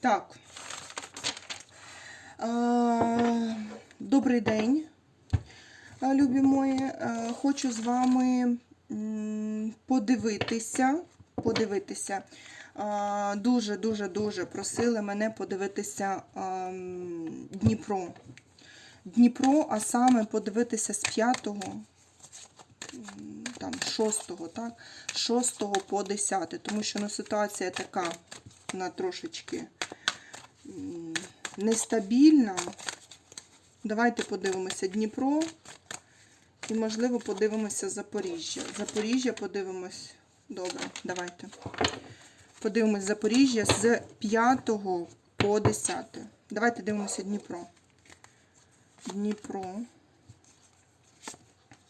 Так. Е, Добрий день, е, любі мої. Е, Хочу з вами подивитися. Подивитися. Е, Дуже, дуже, дуже просили мене подивитися Дніпро. Дніпро, а саме подивитися з 5-го, там 6-го, так? 6 по 10, тому що ну, ситуація така, вона трошечки нестабільна. Давайте подивимося Дніпро і, можливо, подивимося Запоріжжя. Запоріжжя подивимось. Добре, давайте. Подивимось Запоріжжя з 5 по 10. Давайте дивимося Дніпро. Дніпро.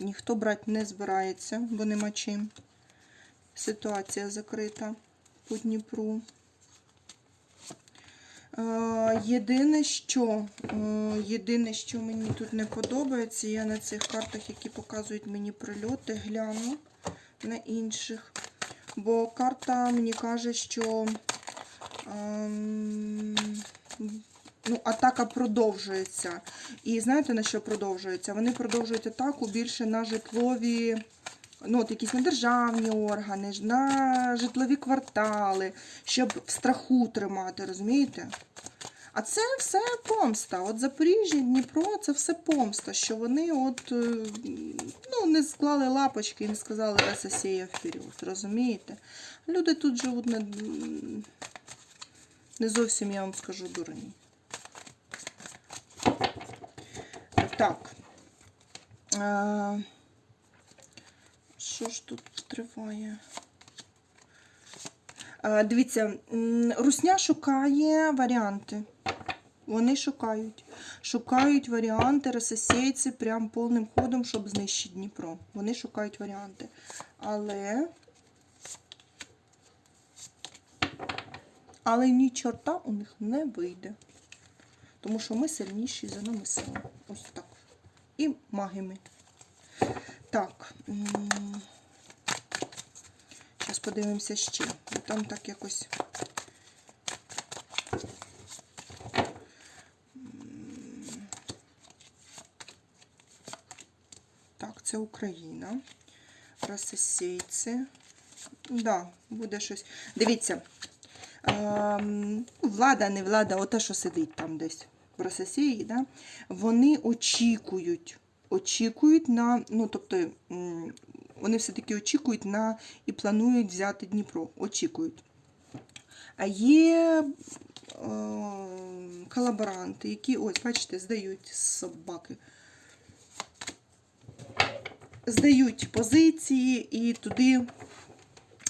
Ніхто брати не збирається, бо нема чим. Ситуація закрита по Дніпру. Е, Єдине, що, е, єдине, що мені тут не подобається, я на цих картах, які показують мені прильоти, гляну на інших. Бо карта мені каже, що ем, ну, атака продовжується. І знаєте, на що продовжується? Вони продовжують атаку більше на житлові, ну, от якісь на державні органи, на житлові квартали, щоб в страху тримати, розумієте? А це все помста. От Запоріжжя, Дніпро це все помста, що вони от, е, ну, не склали лапочки і не сказали ССія вперед, розумієте? Люди тут живуть не, не зовсім, я вам скажу, дурні. Так. Що ж тут триває? Дивіться, Русня шукає варіанти. Вони шукають. Шукають варіанти рососейці прям повним ходом, щоб знищити Дніпро. Вони шукають варіанти. Але. Але ні чорта у них не вийде. Тому що ми сильніші за нами сили. Ось так. І магами. Так. Зараз подивимося ще. Там так якось. Так, це Україна. Рососейці. Да, буде щось. Дивіться. Ем, влада, не влада, оте, що сидить там десь в Рососії, да? вони очікують, очікують на, ну, тобто, вони все-таки очікують на і планують взяти Дніпро. Очікують. А є е, колаборанти, які, ось, бачите, здають собаки. Здають позиції і туди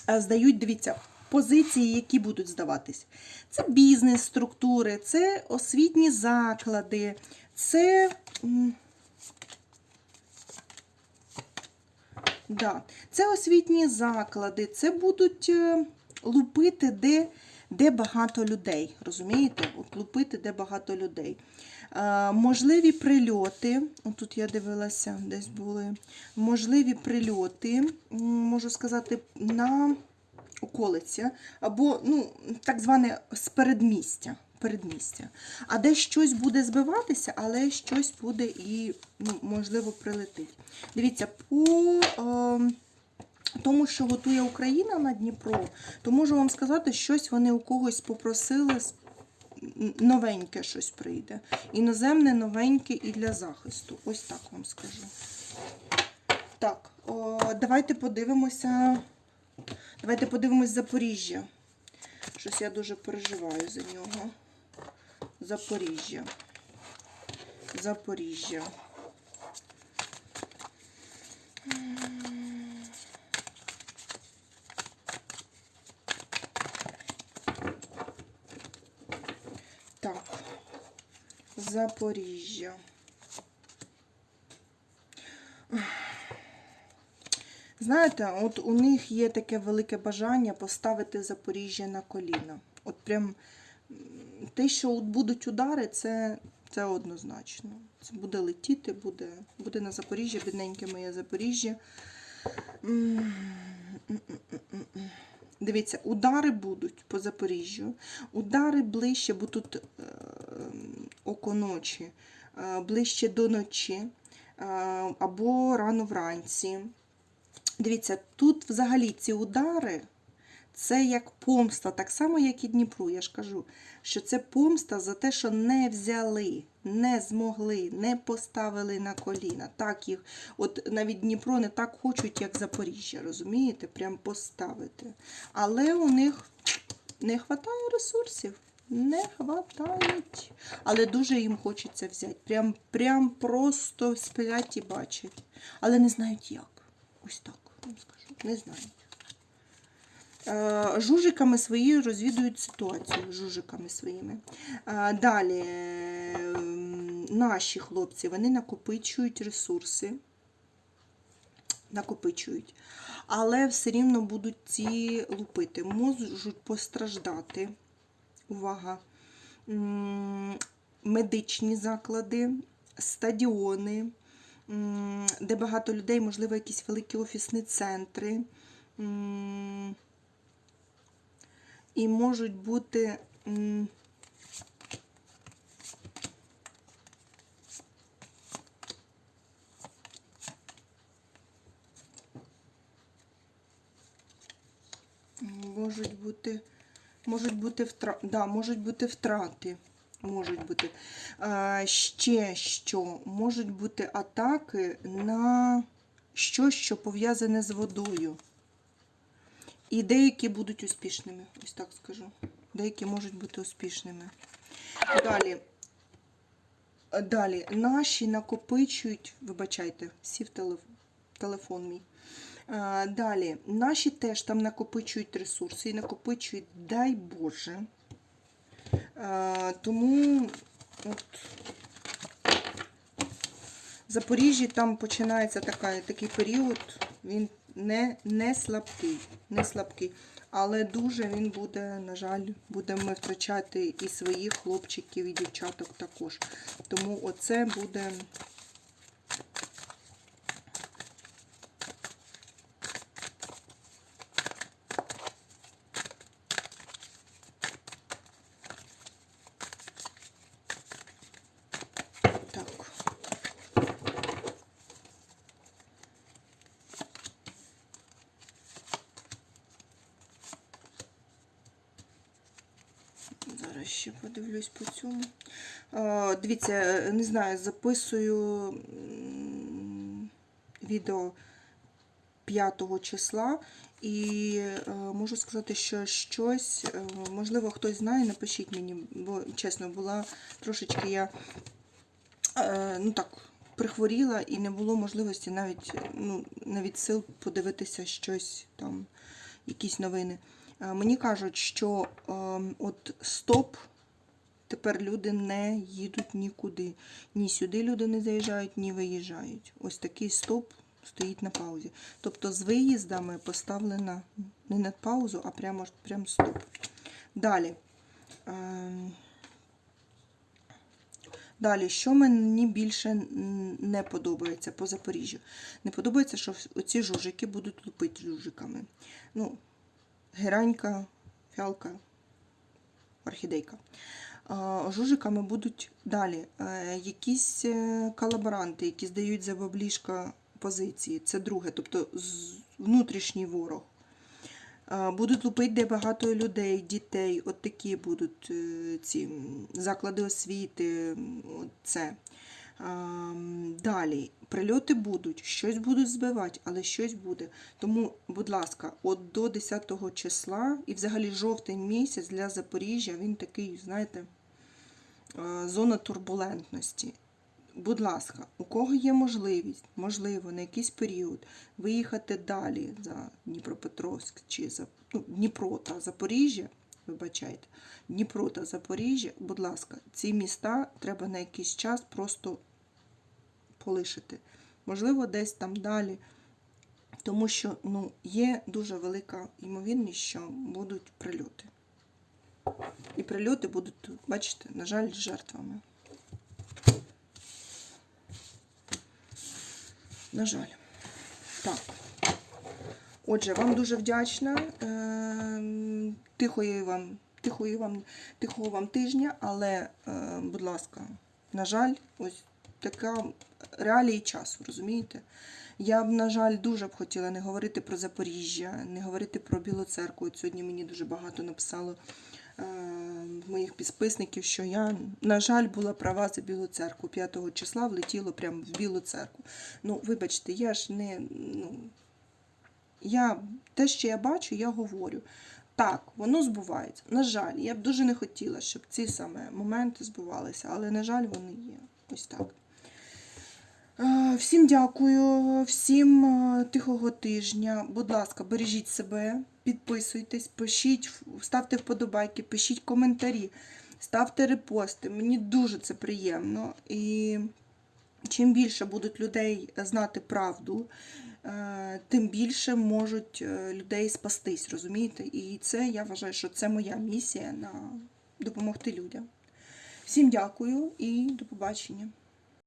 здають, дивіться, позиції, які будуть здаватись. Це бізнес-структури, це освітні заклади, це. Да. Це освітні заклади, це будуть е, лупити, де, де багато людей. Розумієте? От лупити, де багато людей. Е, можливі прильоти, тут я дивилася, десь були. Можливі прильоти, можу сказати, на околиця, або ну, так зване з передмістя. Передмістя. А де щось буде збиватися, але щось буде і, ну, можливо, прилетить. Дивіться, по е, тому, що готує Україна на Дніпро, то можу вам сказати, щось вони у когось попросили новеньке щось прийде. Іноземне новеньке і для захисту. Ось так вам скажу. Так, о, давайте подивимося. Давайте подивимось Запоріжжя. Щось я дуже переживаю за нього. Запоріжжя. Запоріжжя. Так. Запоріжжя. Знаєте, от у них є таке велике бажання поставити Запоріжжя на коліна. От прям те, що будуть удари, це, це однозначно. Це буде летіти, буде, буде на Запоріжжя, бідненьке моє Запоріжжя. Дивіться, удари будуть по Запоріжжю, удари ближче, бо тут е, око ночі, е, ближче до ночі е, або рано вранці. Дивіться, тут взагалі ці удари це як помста, так само, як і Дніпру. Я ж кажу, що це помста за те, що не взяли, не змогли, не поставили на коліна. Так їх, от навіть Дніпро не так хочуть, як Запоріжжя, розумієте? Прям поставити. Але у них не вистачає ресурсів. Не хватають. Але дуже їм хочеться взяти. Прям, прям просто сплять і бачать. Але не знають як. Ось так вам скажу. Не знають. Е, Жужиками свої розвідують ситуацію. Жужиками своїми. Е, Далі е, наші хлопці вони накопичують ресурси. Накопичують. Але все рівно будуть ці лупити. Можуть постраждати. Увага. Медичні заклади, стадіони, де багато людей, можливо, якісь великі офісні центри. І можуть бути. Можуть бути, можуть бути втра... да, можуть бути втрати. Можуть бути. А, ще що? Можуть бути атаки на щось, що пов'язане з водою. І деякі будуть успішними, ось так скажу. Деякі можуть бути успішними. Далі. Далі. Наші накопичують, вибачайте, сів телеф- телефон мій. Далі, наші теж там накопичують ресурси і накопичують, дай Боже. Тому от, в Запоріжжі там починається така, такий період, він не, не слабкий, не слабкий. Але дуже він буде, на жаль, будемо втрачати і своїх хлопчиків, і дівчаток також. Тому оце буде. Так. Зараз ще подивлюсь по цьому. Дивіться, е, не знаю, записую відео 5 числа. І е, можу сказати, що щось, е, можливо, хтось знає, напишіть мені, бо чесно, була трошечки я ну так, прихворіла і не було можливості навіть, ну, навіть сил подивитися щось там, якісь новини. Е, Мені кажуть, що е, от стоп, тепер люди не їдуть нікуди. Ні сюди люди не заїжджають, ні виїжджають. Ось такий стоп стоїть на паузі. Тобто з виїздами поставлена не на паузу, а прямо, прямо стоп. Далі. Ем, Далі, що мені більше не подобається по Запоріжжю? Не подобається, що оці жужики будуть лупити жужиками. Ну, геранька, фіалка, орхідейка. Жужиками будуть далі. е, Якісь е, колаборанти, які здають за баблішка позиції. Це друге, тобто внутрішній ворог. Будуть лупити, де багато людей, дітей, от такі будуть е, ці заклади освіти. Це. Далі, прильоти будуть, щось будуть збивати, але щось буде. Тому, будь ласка, от до 10 числа і взагалі жовтень місяць для Запоріжжя, він такий, знаєте, е, зона турбулентності. Будь ласка, у кого є можливість, можливо, на якийсь період виїхати далі за Дніпропетровськ чи за ну, Дніпро та Запоріжжя, вибачайте, Дніпро та Запоріжжя, будь ласка, ці міста треба на якийсь час просто полишити. Можливо, десь там далі. Тому що ну, є дуже велика ймовірність, що будуть прильоти. І прильоти будуть, бачите, на жаль, жертвами. На жаль. Так. Отже, вам дуже вдячна. Е, Тихої вам, тихої вам, тихого вам тижня, але, е, будь ласка, на жаль, ось така реалії часу, розумієте? Я б, на жаль, дуже б хотіла не говорити про Запоріжжя, не говорити про Білу церкву. От сьогодні мені дуже багато написало е, моїх підписників, що я, на жаль, була права за Білу церкву. 5 числа влетіло прямо в Білу церкву. Ну, вибачте, я ж не. Ну, я, те, що я бачу, я говорю. Так, воно збувається. На жаль, я б дуже не хотіла, щоб ці саме моменти збувалися, але, на жаль, вони є. Ось так. Е, Всім дякую, всім е, тихого тижня. Будь ласка, бережіть себе, підписуйтесь, пишіть, ставте вподобайки, пишіть коментарі, ставте репости. Мені дуже це приємно. І чим більше будуть людей знати правду, е, тим більше можуть людей спастись, розумієте? І це я вважаю, що це моя місія на допомогти людям. Всім дякую і до побачення.